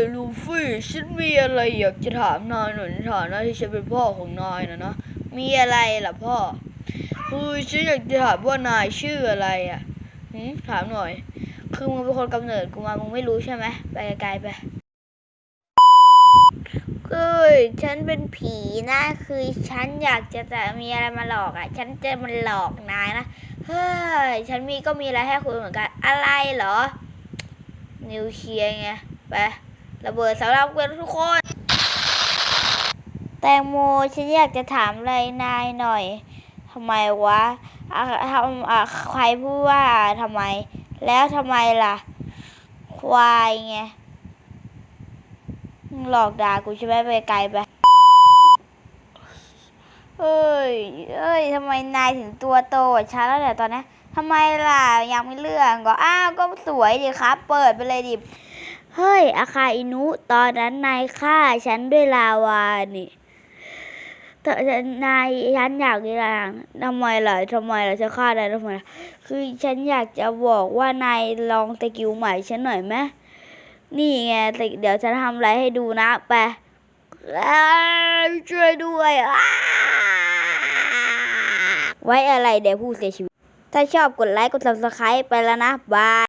ยลูฟี่ฉันมีอะไรอยากจะถามนายหน่อยในฐานะที่ฉันเป็นพ่อของนายนะนะมีอะไรล่ะพ่อคือฉันอยากจะถามว่านายชื่ออะไรอะหืมถามหน่อย คือมึงเป็นคนกำเนิดกูมามึงไม่รู้ใช่ไหมไปไกลไปเอ้ยฉันเป็นผีนะ คือฉันอยากจะแต่มีอะไรมาหลอกอะ ฉันจะมันหลอกนายนะ เฮ้ย ฉันมีก็มีอะไรให้คุณเหมือนกัน อะไรเหรอ นิวเคลียร์ไง ไป ระเบิดสำหรับเพื่อนทุกคน แตงโมฉันอยากจะถามอะไรนายหน่อยทำไมวะทำอะใครพูดว่าทำไม แล้วทำไมล่ะ ควายไงหลอกด่ากูใช่ไหมไปไกลไปเอ้ย เอ้ยทำไมนายถึงตัวโตกว่าแล้วเนี่ยตอนนี้ทำไมล่ะ ยังไม่เรื่องก็อ้าว ก็สวยดิครับ เปิดไปเลยดิ เฮ้ย อาคาอินุ ตอนนั้นนายฆ่าฉันด้วยลาวานี่แต่นายฉันอยากอย่างทำไมล่ะทำไมล่ะจะฆ่านายทำไมล่ะคือฉันอยากจะบอกว่านายลองตะกิวใหม่ฉันหน่อยไหมนี่ไงเดี๋ยวฉันทำอะไรให้ดูนะไปช่วยด้วยไว้อะไรเดี๋ยวผู้เสียชีวิต ถ้าชอบกดไลค์กด subscribe ไปแล้วนะ บาย